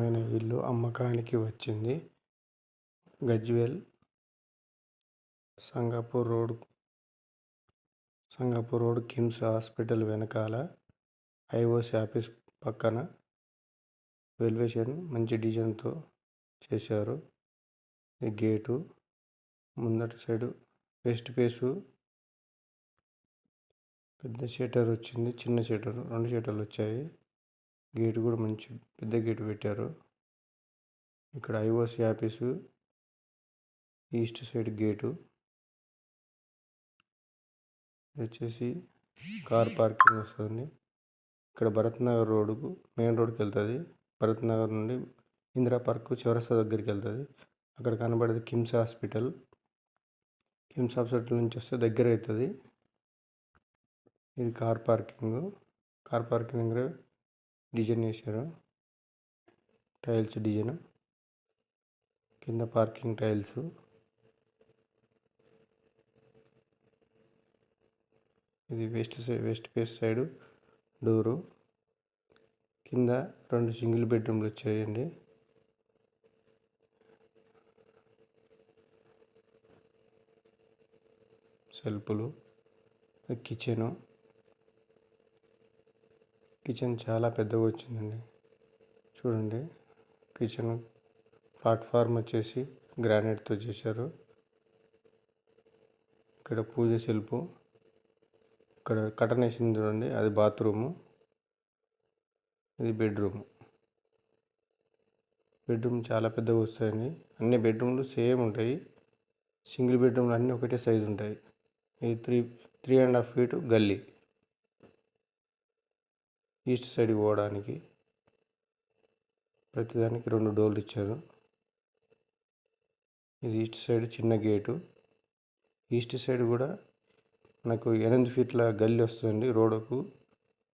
మైన ఇల్లు అమ్మకానికి వచ్చింది. Gajwel Sangapur road Sangapur road KIMS hospital వెనకాల ఐఓసి ఆఫీస్ పక్కన వెల్వేషన్ మంచి డిజైన్తో చేశారు. గేటు ముందటి సైడు వెస్ట్ ఫేసు పెద్ద షటర్ వచ్చింది చిన్న షటర్ రెండు షటర్లు వచ్చాయి. గేటు కూడా మంచి పెద్ద గేటు పెట్టారు. ఇక్కడ IOC office east side gate. వచ్చేసి కార్ పార్కింగ్ వస్తుంది. ఇక్కడ భరత్ నగర్ రోడ్డుకు మెయిన్ రోడ్కి వెళ్తుంది. భరత్ నగర్ నుండి ఇందిరా పార్క్ చివరస్త దగ్గరికి వెళ్తుంది. అక్కడ కనబడేది కిమ్స్ హాస్పిటల్. కిమ్స్ హాస్పిటల్ నుంచి వస్తే దగ్గర అవుతుంది. ఇది కార్ పార్కింగ్. కార్ పార్కింగ్ దగ్గర డిజైన్ వేశారు టైల్స్ డిజైన్ కింద పార్కింగ్ టైల్స్. ఇది west side west face side door. కింద రెండు సింగిల్ బెడ్రూమ్లు వచ్చాయండి. సెల్ఫ్లు కిచెను. కిచెన్ చాలా పెద్దగా వచ్చిందండి. చూడండి కిచెన్ ప్లాట్ఫామ్ వచ్చేసి గ్రానైట్తో చేశారు. ఇక్కడ పూజ శిల్పు ఇక్కడ కటన్ వేసింది చూడండి అది బాత్రూము ఇది బెడ్రూమ్. బెడ్రూమ్ చాలా పెద్దగా వస్తాయండి. అన్ని బెడ్రూమ్లు సేమ్ ఉంటాయి. సింగిల్ బెడ్రూమ్లు అన్నీ ఒకటే సైజు ఉంటాయి. ఇది three three and half feet గల్లీ. ఈస్ట్ సైడ్కి పోవడానికి ప్రతిదానికి రెండు డోర్లు ఇచ్చారు. ఇది ఈస్ట్ సైడ్ చిన్న గేటు. ఈస్ట్ సైడ్ కూడా నాకు ఎనిమిది ఫీట్ల గల్లి వస్తుంది రోడ్డుకు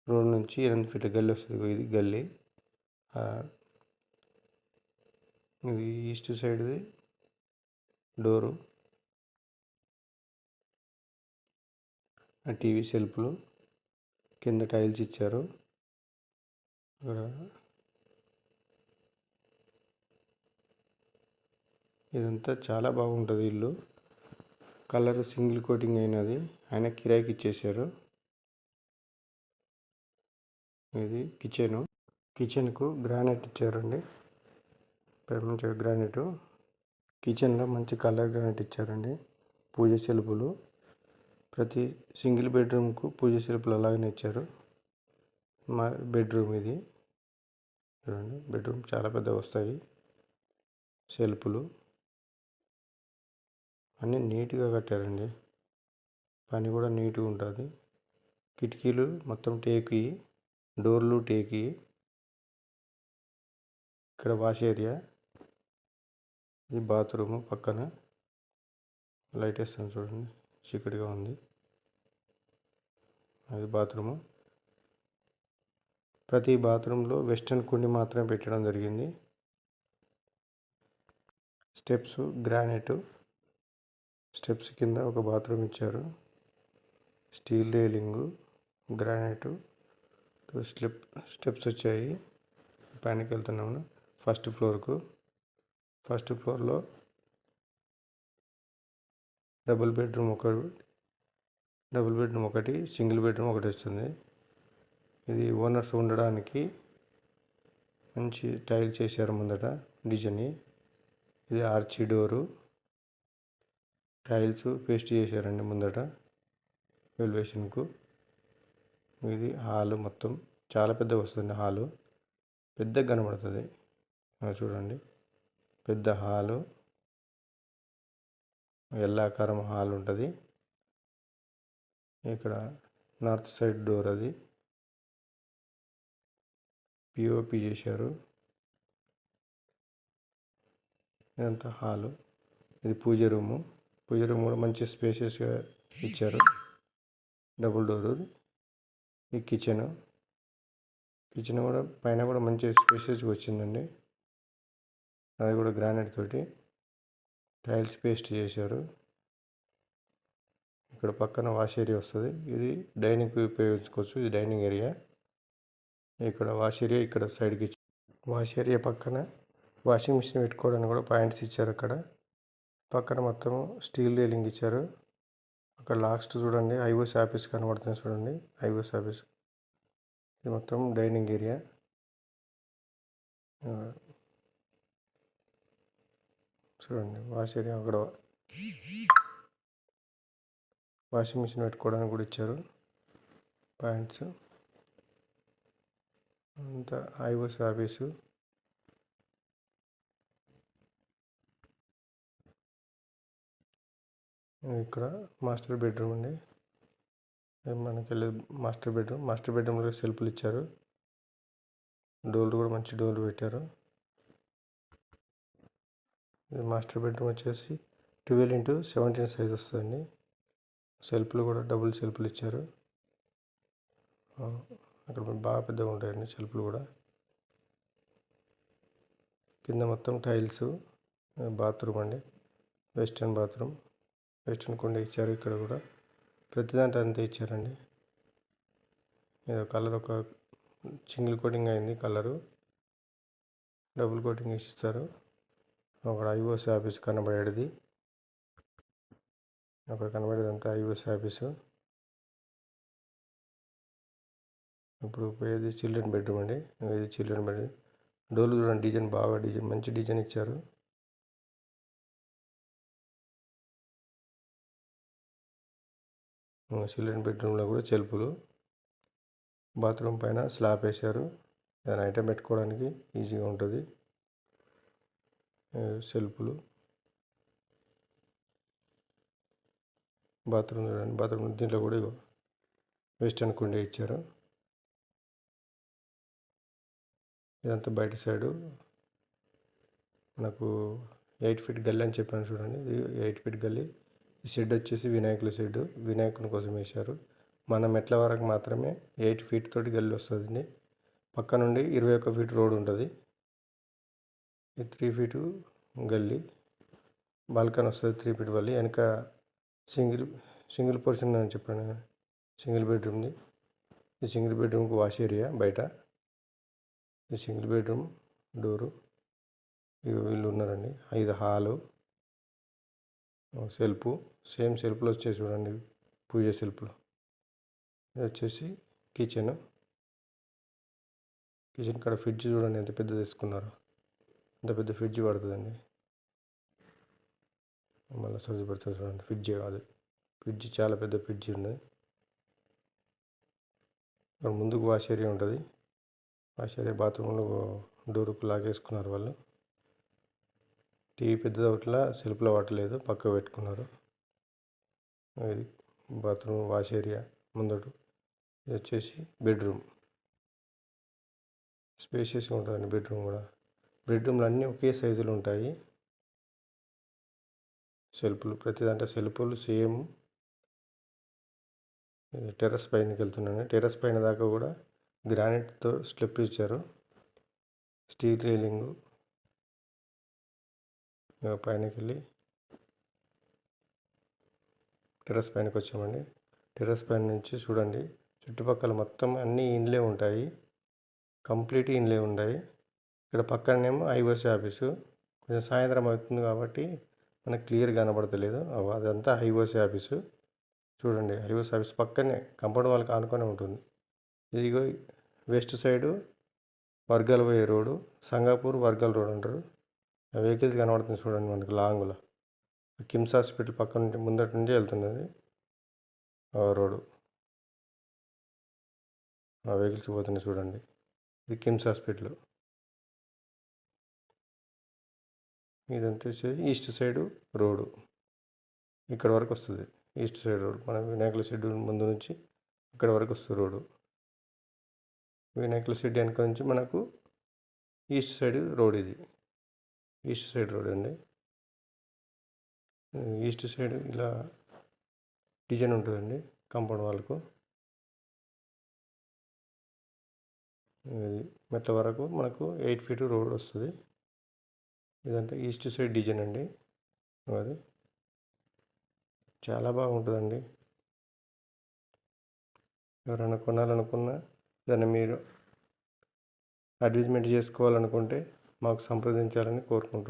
రోడ్ నుంచి ఎనిమిది ఫీట్ల గల్లి వస్తుంది ఇది గల్లి. ఇది ఈస్ట్ సైడ్ది డోరు. టీవీ సెల్ఫ్లు కింద టైల్స్ ఇచ్చారు. ఇక్కడ ఇదంతా చాలా బాగుంటుంది ఇల్లు. కలర్ సింగిల్ కోటింగ్ అయినది. ఆయన కిరాయికి ఇచ్చేసారు ఇది కిచెను. కిచెన్కు గ్రానైట్ ఇచ్చారండి. మంచిగా గ్రానైట్. కిచెన్లో మంచి కలర్ గ్రానైట్ ఇచ్చారండి. పూజ సెలుపులు. ప్రతి సింగిల్ బెడ్రూమ్కు పూజ సెల్ఫ్లు అలాగనే ఇచ్చారు. మా బెడ్రూమ్ ఇది. చూడండి బెడ్రూమ్ చాలా పెద్దగా వస్తాయి. సెల్ఫ్లు అన్నీ నీట్గా కట్టారండి. పని కూడా నీట్గా ఉంటుంది. కిటికీలు మొత్తం టేకి డోర్లు టేకి. ఇక్కడ వాష్ ఏరియా. ఈ బాత్రూము పక్కన లైట్ వేస్తాను చూడండి చీకటిగా ఉంది. అది బాత్రూము. ప్రతి బాత్రూంలో వెస్టర్న్ కుండి మాత్రమే పెట్టడం జరిగింది. స్టెప్స్ గ్రానైట్ స్టెప్స్ కింద ఒక బాత్రూమ్ ఇచ్చారు. Steel railing granite slip steps వచ్చాయి. పైనకి వెళ్తున్నాము. ఫస్ట్ ఫ్లోర్కు. ఫస్ట్ ఫ్లోర్లో డబుల్ బెడ్రూమ్ ఒక డబుల్ బెడ్రూమ్ ఒకటి సింగిల్ బెడ్రూమ్ ఒకటి వస్తుంది. ఇది ఓనర్స్ ఉండడానికి మంచి టైల్ చేశారు ముందట డిజైన్ ఇది ఆర్చి డోరు. టైల్స్ పేస్ట్ చేశారండి ముందట వెల్వేషన్కు. ఇది హాలు మొత్తం చాలా పెద్దగా వస్తుంది హాలు. పెద్దగా కనబడుతుంది. చూడండి. పెద్ద హాలు. ఎల్లాకారం హాల్ ఉంటుంది. ఇక్కడ నార్త్ సైడ్ డోర్ అది. పిఓపి చేశారు. ఇదంతా హాలు. ఇది పూజ రూము. పూజ రూమ్ కూడా మంచి స్పేషియస్గా ఇచ్చారు. డబుల్ డోరు ఈ కిచెన్ కిచెన్ కూడా పైన కూడా మంచి స్పేషియస్గా వచ్చిందండి. అది కూడా గ్రానైట్ తోటి. టైల్స్ పేస్ట్ చేశారు. ఇక్కడ పక్కన వాష్ ఏరియా వస్తుంది. ఇది డైనింగ్ ఉపయోగించుకోవచ్చు. ఇది డైనింగ్ ఏరియా ఇక్కడ వాష్ ఏరియా ఇక్కడ సైడ్కి వాష్ ఏరియా పక్కన వాషింగ్ మిషన్ పెట్టుకోవడానికి కూడా పాయింట్స్ ఇచ్చారు అక్కడ. పక్కన మొత్తం స్టీల్ రీలింగ్ ఇచ్చారు. అక్కడ లాస్ట్ చూడండి ఐఓస్ ఆఫీస్ కనబడుతుంది చూడండి ఐఓస్ ఆఫీస్. ఇది మొత్తం డైనింగ్ ఏరియా. చూడండి వాష్ ఏరియా అక్కడ. వాషింగ్ మిషన్ పెట్టుకోవడానికి కూడా ఇచ్చారు. పాయింట్స్. అంతా ఐఓస్ ఆఫీసు ఇక్కడ మాస్టర్ బెడ్రూమ్ అండి. మనకి వెళ్ళే మాస్టర్ బెడ్రూమ్ మాస్టర్ బెడ్రూమ్లో సెల్ఫ్లు ఇచ్చారు. డోర్లు కూడా మంచి డోర్లు పెట్టారు. ఇది మాస్టర్ బెడ్రూమ్ వచ్చేసి ట్వెల్వ్ ఇంటూ సెవెంటీన్ సైజ్ వస్తుందండి. సెల్ఫ్లు కూడా డబుల్ సెల్ఫ్లు ఇచ్చారు. అక్కడ బాగా పెద్దగా ఉంటాయండి చెలుపులు కూడా. కింద మొత్తం టైల్స్ బాత్రూమ్ అండి. Western bathroom. వెస్ట్రన్ కొండ ఇచ్చారు ఇక్కడ కూడా. ప్రతి దాంట్లో అంతే ఇచ్చారండి. ఏదో కలర్ ఒక సింగిల్ కోటింగ్ అయింది కలరు. డబుల్ కోటింగ్ ఇస్తారు. అక్కడ ఐఓస్ ఆఫీస్ కనబడేది. అక్కడ కనబడేదంతా ఐఓస్ ఆఫీసు. ఇప్పుడు పోయేది చిల్డ్రన్ బెడ్రూమ్ అండి? ఇది చిల్డ్రన్ బెడ్రూమ్? డోర్లు చూడండి డిజైన్ బాగా డిజైన్ మంచి డిజైన్ ఇచ్చారు. చిల్డ్రన్ బెడ్రూమ్లో కూడా చెల్పులు బాత్రూమ్ పైన స్లాబ్ వేశారు. ఏదైనా ఐటెం పెట్టుకోవడానికి ఈజీగా ఉంటుంది. సెల్ఫ్లు. బాత్రూమ్ చూడండి బాత్రూమ్ దీంట్లో కూడా వెస్టర్న్ కుండే ఇచ్చారు. ఇదంతా బయట సైడు. మనకు ఎయిట్ ఫీట్ గల్లీ అని చెప్పాను చూడండి. ఇది ఎయిట్ ఫీట్ గల్లీ. ఈ షెడ్ వచ్చేసి వినాయకుల షెడ్. వినాయకుని కోసం వేశారు. మన మెట్ల వరకు మాత్రమే ఎయిట్ ఫీట్ తోటి గల్లీ వస్తుందండి. పక్క నుండి ఇరవై ఒక్క ఫీట్ రోడ్ ఉంటుంది. త్రీ ఫీటు గల్లీ. బాల్కన్ వస్తుంది త్రీ ఫీట్ వల్లి వెనక సింగిల్ సింగిల్ పోర్షన్ అని చెప్పాను. సింగిల్ బెడ్రూమ్ది. ఈ సింగిల్ బెడ్రూమ్కి వాష్ ఏరియా బయట. Single bedroom door. ఇవి వీళ్ళు ఉన్నారండి. ఐదు హాలు. సెల్ఫ్ సేమ్ సెల్ఫ్లో వచ్చేసి చూడండి. పూజ సెల్ఫ్లు ఇది వచ్చేసి కిచెన్. కిచెన్ కాడ ఫ్రిడ్జ్ చూడండి. ఎంత పెద్ద తీసుకున్నారు అంత పెద్ద ఫ్రిడ్జ్ పడుతుందండి. మళ్ళీ సర్ది పెడుతుంది చూడండి. ఫ్రిడ్జ్ కాదు. ఫ్రిడ్జ్ చాలా పెద్ద ఫ్రిడ్జ్ ఉన్నది. ముందుకు వాష్ ఏరియా ఉంటుంది. వాష్ ఏరియా బాత్రూంలో డోరుకు లాగేసుకున్నారు వాళ్ళు. టీవీ పెద్దది ఒకటిలా సెల్ఫ్లో వాటలేదు పక్క పెట్టుకున్నారు. ఇది బాత్రూమ్ వాష్ ఏరియా ముందడు ఇది వచ్చేసి బెడ్రూమ్. స్పేషియస్గా ఉంటుందండి బెడ్రూమ్ కూడా. బెడ్రూమ్లు అన్నీ ఒకే సైజులు ఉంటాయి. సెల్ఫ్లు ప్రతి దాంట్లో సెల్ఫ్లు సేమ్. టెర్రస్ పైనకి వెళ్తున్నాను. టెర్రస్ పైన దాకా కూడా గ్రానైట్తో స్లిప్ ఇచ్చారు. Steel railing. పైనకి వెళ్ళి టెర్రస్ పైనకి వచ్చామండి టెర్రస్ పైన నుంచి చూడండి. చుట్టుపక్కల మొత్తం అన్ని ఇండ్లే ఉంటాయి. కంప్లీట్ ఇండ్లే ఉన్నాయి ఇక్కడ పక్కనేమో ఐఓసి ఆఫీసు. కొంచెం సాయంత్రం అవుతుంది కాబట్టి మనకు క్లియర్ కనబడతలేదు. అవ్వ, అదంతా ఐఓసి ఆఫీసు. చూడండి ఐఓసి ఆఫీస్ పక్కనే కంపౌండ్ వాళ్ళకి ఆనుకొని ఉంటుంది. ఇదిగో వెస్ట్ సైడు వర్గాల పోయే రోడ్డు సంగాపూర్ వర్గల్ రోడ్ అంటారు. ఆ వెహికల్స్ కనబడుతుంది చూడండి మనకి లాంగ్లో కిమ్స్ హాస్పిటల్ పక్క నుండి ముందటి నుండి వెళ్తున్నది ఆ రోడ్డు. ఆ వెహికల్స్ పోతున్నాయి చూడండి. ఇది కిమ్స్ హాస్పిటల్. ఇదంతా వచ్చేసి ఈస్ట్ సైడు రోడ్డు. ఇక్కడ వరకు వస్తుంది. ఈస్ట్ సైడ్ రోడ్ మన వినాయకుల షెడ్యూల్ ముందు నుంచి ఇక్కడ వరకు వస్తుంది రోడ్డు. వినాయకుల సిటీ వెనక నుంచి మనకు ఈస్ట్ సైడ్ రోడ్ ఇది. ఈస్ట్ సైడ్ రోడ్ అండి. ఈస్ట్ సైడ్ ఇలా డిజైన్ ఉంటుందండి కాంపౌండ్ వాళ్ళకు ఇది మెట్ల వరకు మనకు ఎయిట్ ఫీట్ రోడ్ వస్తుంది. ఇదంటే ఈస్ట్ సైడ్ డిజైన్ అండి. అది చాలా బాగుంటుందండి. ఎవరైనా కొనాలనుకున్నా దాన్ని మీరు అడ్వర్టైజ్మెంట్ చేసుకోవాలనుకుంటే మాకు సంప్రదించాలని కోరుకుంటున్నాను